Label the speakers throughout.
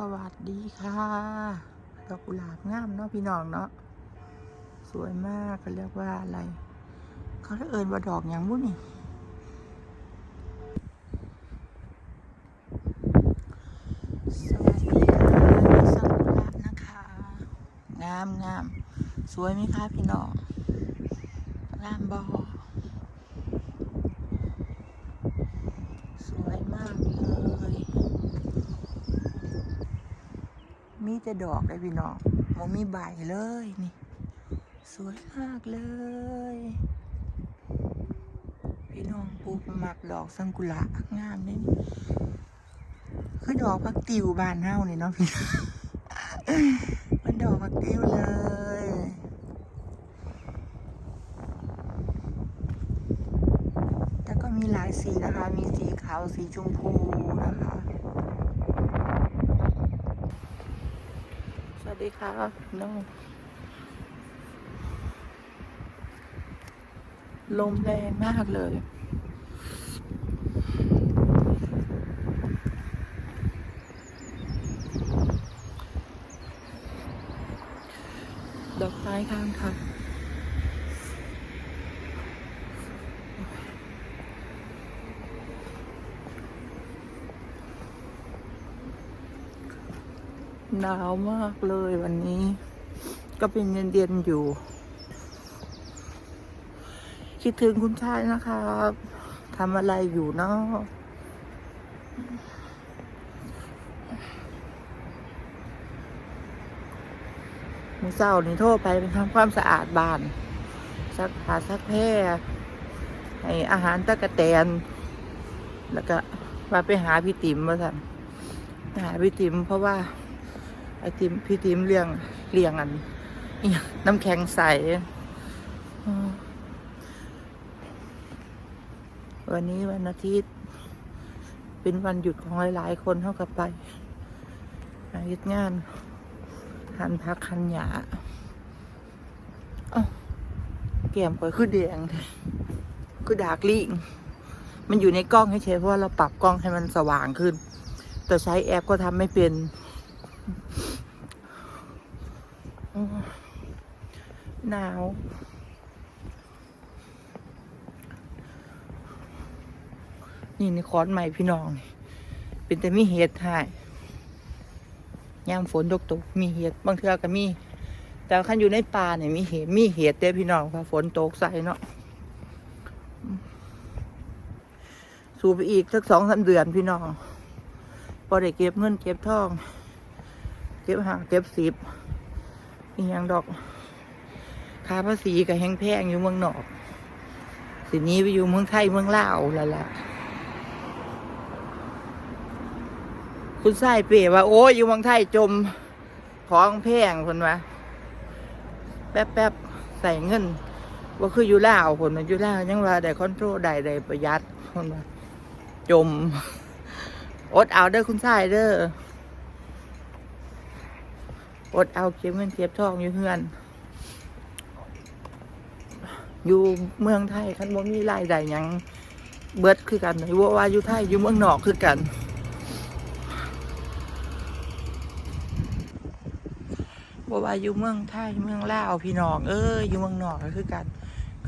Speaker 1: สวัสดีค่ะ ดอกกุหลาบงามเนาะพี่น้องเนาะ สวยมากเขาเรียกว่าอะไร เขาเอิญว่าดอกอย่างบุ้นี่สวัสดีค่ะสกุหลาบนะคะ งามงาม สวยไหมคะพี่น้อง งามบอสวยมากเลย มีแต่ดอกเลยพี่น้องมันมีใบเลยนี่ สวยมากเลย พี่น้องปลูกมักดอกสังกุหลาบงามเลยนี่คือดอกพักติวบานเฮานี่เนาะพี่มันดอกพักติวเลยแต่ก็มีหลายสีนะคะ มีสีขาวสีชมพูนะคะ ส วัสดีค่ะน้องลมแรงมากเลยดอกไม้ข้างค่ะ หนาวมากเลยวันนี้ ก็เป็นเย็นๆอยู่ คิดถึงคุณชายนะครับทำอะไรอยู่เนาะมือเศร้านี่โทรไปเป็นทำความสะอาดบ้านซักผ้าซักแพร่ให้อาหารตะกะแตน แล้วก็มาไปหาพี่ติ๋มมาสั่นหาพี่ติ๋มเพราะว่า ไอติมพี่ติมเลี้ยงเลี้ยงอันน้ำแข็งใส วันนี้วันอาทิตย์ เป็นวันหยุดของหลาย ๆ คนเท่ากับไปหาเฮ็ดงาน หันพักคันหยาเอ้แก้มข่อยคือแดงแท้คือดากลิงมันอยู่ในกล้องเฉยเพราะว่าเราปรับกล้องให้มันสว่างขึ้น แต่ใช้แอปก็ทำไม่เป็น โอ้ย หนาว นี่ในคอนใหม่พี่น้องนี่เป็นแต่มีเห็ดให้ยามฝนตกตกมีเห็ดบางเทือก็มี แต่คันอยู่ในป่าเนี่ยมีเห็ดมีเห็ดเด้พี่น้องพอฝนตกใส่เนาะสูบไปอีกสักสองสามเดือนพี่น้องพอได้เก็บเงินเก็บทอง เก็บหาเก็บสิบ อีหยังดอกค่าภาษีกับแห้งแพงอยู่เมืองนอกสินี้ไปอยู่เมืองไทยเมืองลาวแล้วล่ะ คุณชายเป๋ว่า โอ้ยอยู่เมืองไทยจมของแพงคนวะแป๊บแป๊บใส่เงิน ว่าคืออยู่ลาวคนมันอยู่ลาวยังว่าได้คอนโทรลได้ได้ประหยัดคนว่าจม อดเอาเด้อคุณชายเด้อ อดเอาเก็บเงินเก็บทองอยู่เฮือน อยู่เมืองไทยคันบ่มีรายได้ยังเบิดคือกันไหนว่าว่าอยู่ไทยอยู่เมืองนอกคือกันว่าว่าอยู่เมืองไทยเมืองลาวพี่น้องเอ้ยอยู่เมืองนอกก็คือกัน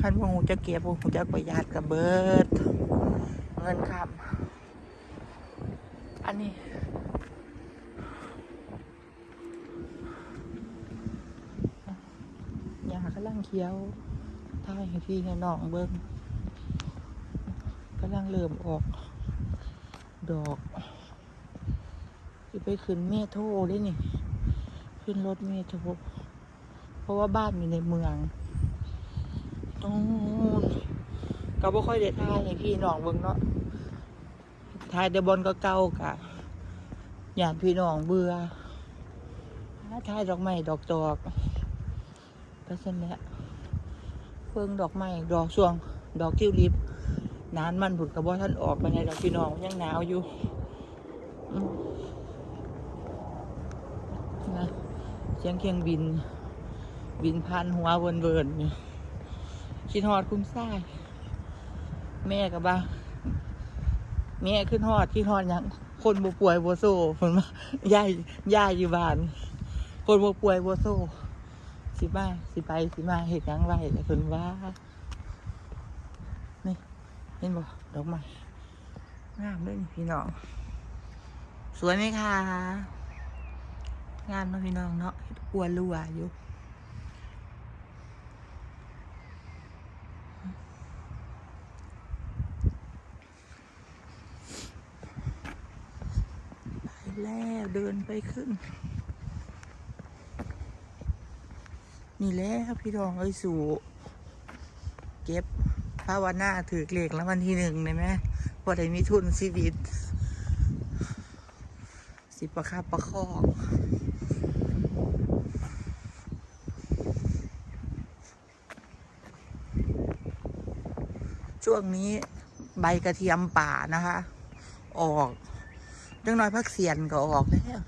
Speaker 1: คันว่าหูจะเก็บบ่หูจะประหยัดกับเบิดเงินคำอันนี้ ยา กำลังเคี้ยวท่ายให้พี่ให้น้องเบิ้งกำลังเริ่มออก ดอกจะไปขึ้นเมโทรได้นี่ ขึ้นรถเมโทรเพราะว่าบ้านอยู่ในเมืองตรงนู้นก็บ่ค่อยได้ท่ายให้พี่น้องเบิ้งเนาะท่ายแต่บอลก็เก่ากะอยากพี่น้องเบื่อท่ายดอกไม้ดอกจอก ก็เช่นนี้เพิ่งดอกไม้ดอกช่วง ดอกทิวลิปนานมันผุดกระบอกท่านออกไปในดอกพี่น้องยังหนาวอยู่นะเสียงเครื่องบิน บินพันหัวเวินเวินคิดฮอดคุ้มซ่ายแม่กับบ้าแม่ขึ้นฮอดคิดฮอดยังคนบ่ป่วยบ่โซ่เพิ่นว่าย่ายย่ายอยู่บ้าน คนบ่ป่วยบ่โซ่ สิมาสิไปสิมาเฮ็ดหยังไว้แล้วเพิ่นว่า นี่เห็นบ่ดอกไม้งามเลยพี่น้อง สวยไหมคะงามเนาะพี่น้องเนาะเฮ็ดอัวรัวอยู่ไปแล้วเดินไปขึ้น นี่แหล้วพี่รองเอ้ยสูเก็บภาวนาถือเลขแล้ววันที่หนึ่งเลยไหมพอได้มีทุนชีวิต สิประคับประคองช่วงนี้ใบกระเทียมป่านะคะ ออกเรื่องน้อยพักเสียนก็ออกแล้ว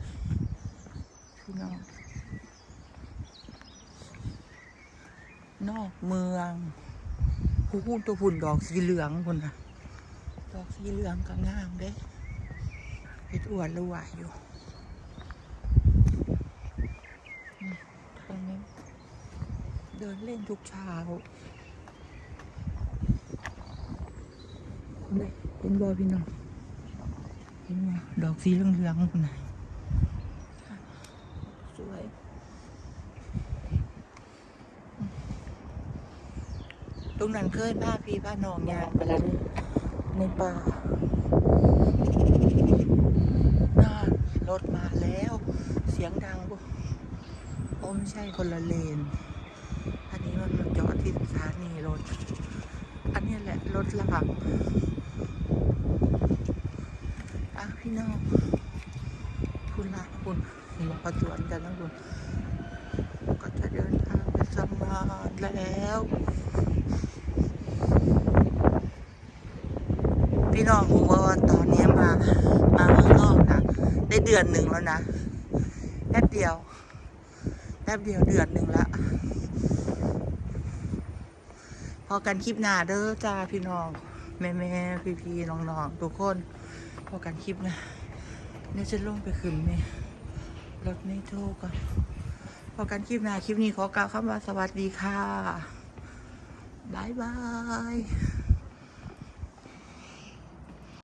Speaker 1: พี่น้อง นอกเมืองผู้พูดตัวพุ่นดอกสีเหลืองพุ่นนะดอกสีเหลืองก็งามเด้เฮ็ดอวดระหวายอยู่นี่ทางนี้เดินเล่นทุกเช้านี่เห็นบอพี่น้องเห็นบ่ดอกสีเหลืองๆพุ่นนะวย ตรงนั้นเคยพาพี่พานองยางไปแล้วในป่าน่ารถมาแล้ว เสียงดังบ่โอ้ไม่ใช่คนละเลน อันนี้มันมาจอดที่สถานีรถ อันนี้แหละรถหลังอะพี่น้องคุณละคุณนี่เราประจวนกันแล้วคุณก็จะเดินทางไปสมานแล้ว พี่น้องรู้ว่าตอนนี้มา มาเมืองนอกนะ ได้เดือนหนึ่งแล้วนะแป๊บเดียวแป๊บเดียวเดือนหนึ่งละพอกันคลิปหน้าเด้อจ้าพี่น้อง แม่แม่พี่พี่น้องๆทุกคน พอกันคลิปหนะเนี่ยจะลงไปขึ้นไหมรถไม่โทรก่อนพอกันคลิปหน้าคลิปนี้ขอกล่าวคำว่าสวัสดีค่ะ บายบาย